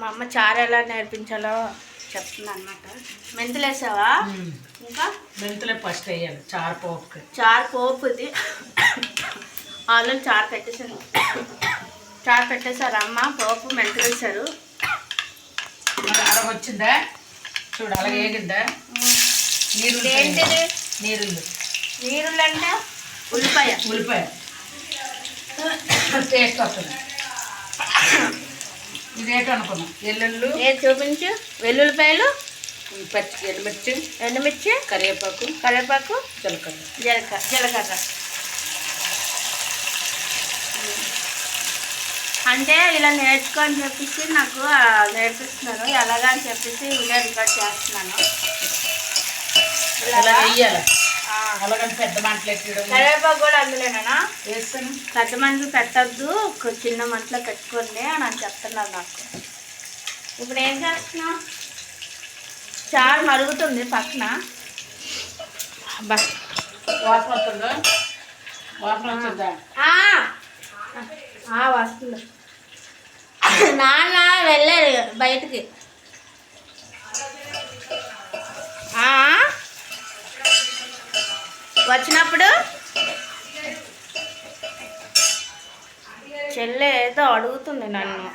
మా అమ్మ చారు ఎలా నేర్పించాలో చెప్తుంది అనమాట మెంతులు వేసావా? ఇంకా? మెంతులే ఫస్ట్ వేయాలి. చారు పోపుకి. చారు పోపుది. ఆల్రెడీ చారు పెట్టేసాను. చారు పెట్టేశారు అమ్మ? పోపు మెంతులు అలాగ వచ్చిందా చూడు అలాగే వేగిందా? నీరు ఏంటిది నీరుల్లు నీరులు అంటే ఉల్లిపాయ. ఉల్లిపాయ. టేస్ట్ వస్తుంది. ఇదేంటి అనుకున్నాం? ఎల్లుళ్ళు ఏది చూపించు? వెల్లుల్లిపాయలు పచ్చి ఎండుమిర్చి ఎండుమిర్చి కరివేపాకు కరివేపాకు జీలకర్ర. జీలకర్ర జీలకర్ర. అంటే ఇలా నేర్చుకో అని చెప్పేసి నాకు నేర్పిస్తున్నారు. ఎలాగా అని చెప్పేసి వీడియో రికార్డ్ చేస్తున్నాను. ఇలా? వేయాలి ఆ, అలాగని పెద్ద మంటలు ఎక్కడం కరివేపాకు కూడా అందులోనేనా? వేస్తాను. పెద్ద మంటలు పెట్టద్దు చిన్న మంటలో పెట్టుకోండి అని అని చెప్తున్నారు నాకు. ఇప్పుడు ఏం చేస్తున్నావు చారు మరుగుతుంది పక్కన. వాసన వస్తుందా? వాసన వస్తుంది. నాన్న వెళ్ళారు బయటికి. వచ్చినప్పుడు? చెల్లె ఏదో అడుగుతుంది నన్ను.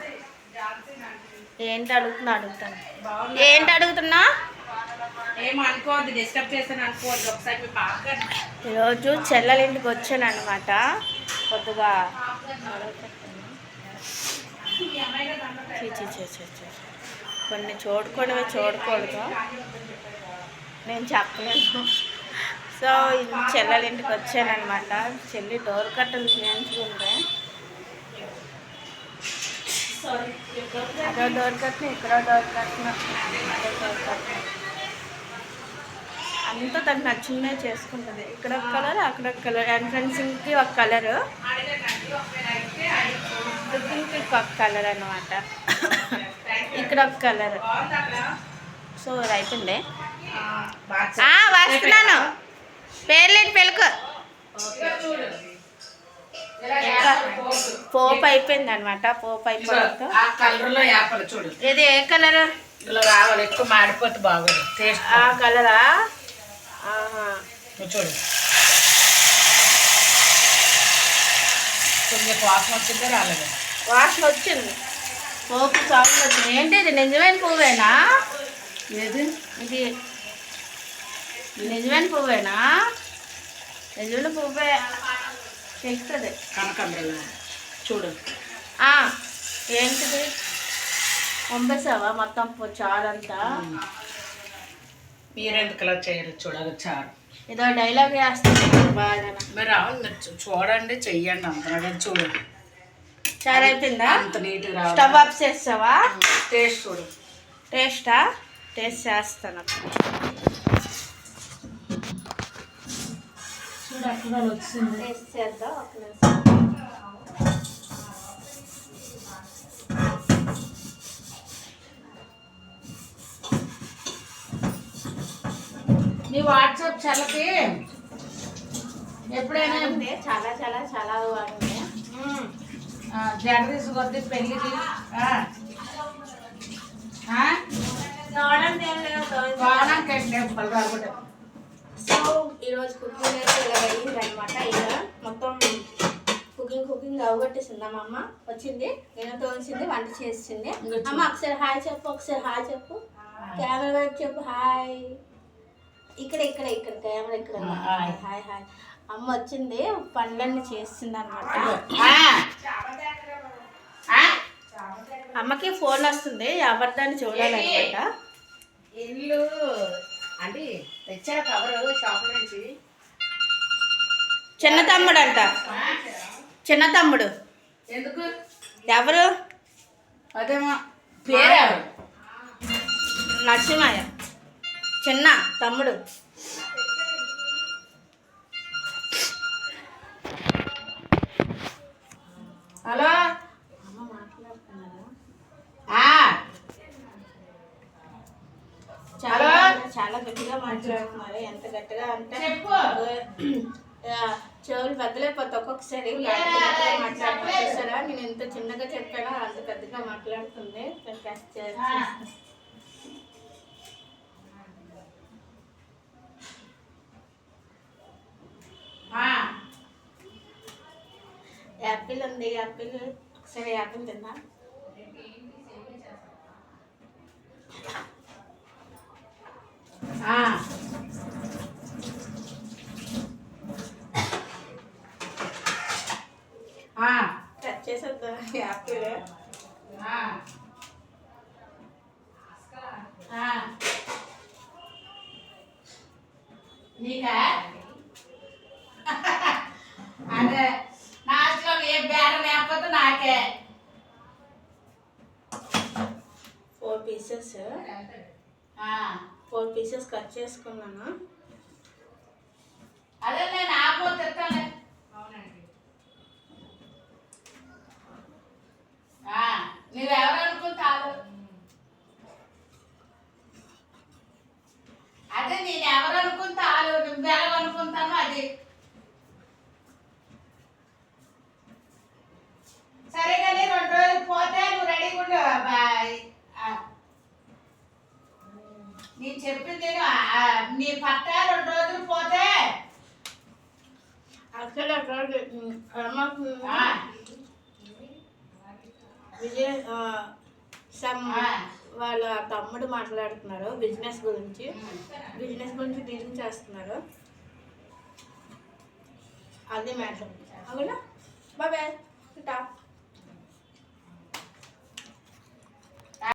ఏంటి అడుగుతున్నా అడుగుతాను. ఏంటి అడుగుతున్నా? ఈరోజు చెల్లెల ఇంటికి వచ్చాను అనమాట కొద్దిగా చీ, చీ, చీ, చీ, చీ. కొన్ని చూడకూడదు చూడకూడదు. నేను చెప్పలేను. సో ఇది చెల్లెల ఇంటికి వచ్చాను అనమాట చెల్లి డోర్ కట్టలు చేయించుకుంటే. అదో డోర్ కట్టిన ఇక్కడ డోర్ కట్టిన అదో డోర్ కట్టిన అంతా తనకు నచ్చిందే చేసుకుంటుంది. ఇక్కడ ఒక కలర్ అక్కడ ఒక కలర్ ఎంట్రన్సింగ్కి ఒక కలర్ లుకింగ్కి ఒక కలర్ అనమాట ఇక్కడ ఒక కలర్ సో అయిపోయింది. వస్తున్నాను. పేర్లేంటి పెళ్ళికు పోపు అయిపోయింది అనమాట పోపు యాపలు చూడు. ఇది ఏ కలర్? ఇలా రావాలి ఎక్కువ మాడిపోతే బాగోదు టేస్ట్ ఆ కలరా? చూడు. కొంచెం వాసన వచ్చిందే రాలేదు? వాసన వచ్చింది. పోపు సౌండ్ వచ్చింది ఏంటి ఇది నిజమైన పువ్వేనా ఏది? ఇది నిజమైన పువ్వేనా? నిజమైన పువ్వే తెలుస్తుంది. కనకంబరం. చూడు. ఏంటిది? పంపేసావా మొత్తం చారంతా? మీరెందుకు ఇలా చేయరు చూడాలి చారు. ఏదో డైలాగ్ వేస్తుంది బాగా మరి అవును చూడండి చెయ్యండి అంతగా చూడండి చారు అయిపోయిందా? అంత నీట్గా స్టవ్ ఆఫ్ చేస్తావా? టేస్ట్ చూడు. టేస్టా? టేస్ట్ చేస్తాను. చూడు అక్కడ వచ్చింది. చేద్దాం నీ వాట్సాప్ చల్లకి ఎప్పుడైనా. చాలా చాలా చాలా. జగదీశ్ కొద్ది పెళ్ళికి చూడండి ఏం ఈరోజు కుకింగ్ అయితే ఇలా అయ్యింది అనమాట ఇలా మొత్తం కుకింగ్ కుకింగ్ అవగొట్టేసింది మా అమ్మ. వచ్చింది నేను తోసింది వంట చేసింది. అమ్మ ఒకసారి హాయ్ చెప్పు ఒకసారి హాయ్ చెప్పు. కెమెరా వైపు చెప్పు హాయ్. ఇక్కడ ఇక్కడ ఇక్కడ కెమెరా ఇక్కడ హాయ్. Hi hi. అమ్మ వచ్చింది పనులన్నీ చేస్తుంది అనమాట అమ్మకి ఫోన్ వస్తుంది ఎవరిదాన్ని చూడాలన్నమాట. ఇల్లు. అంటే తెచ్చారు కవరు షాప్ నుంచి చిన్న తమ్ముడు అంట చిన్న తమ్ముడు. ఎందుకు? ఎవరు? అదేమో పేరు నరసింహయ్య. చిన్న తమ్ముడు. గట్టిగా మాట్లాడుతున్నారు. ఎంత గట్టిగా అంటే చెవులు బద్దలైపోతే ఒక్కొక్కసారి చూసారా? నేను ఎంత చిన్నగా చెప్పానో అంత పెద్దగా మాట్లాడుతుంది. యాపిల్ ఉంది. యాపిల్. ఒకసారి యాపిల్ తిన్నా ఆ. ఆ, కట్ చేసేద్దా యాపిల్ ఆ. ఆ. నీకా? అదే నాచులో ఏ బేరం లేకపోతే నాకే. Four pieces four pieces cut చేసుకున్నాను. అదే నేను ఆపు తెస్తాను అవునండి మీరు ఎవరు అనుకుంటారు అదే నేను ఎవరు అనుకుంటారు నువ్వు ఎలా అనుకుంటాను అది సరే కానీ రెండు రోజులు పోతే నువ్వు రెడీగా ఉండు బాయ్ ఆ. నేను చెప్పింది నేను, ఆ, నీ పట్ట రెండు రోజులు పోతే అసలు అక్కడ మాకు ఆ, విజయ్ సమ్. వాళ్ళ తమ్ముడు మాట్లాడుతున్నారు బిజినెస్ గురించి. బిజినెస్ గురించి డీలింగ్ చేస్తున్నారు. అది మ్యాటర్. అవునా? బాబాయ్ టాప్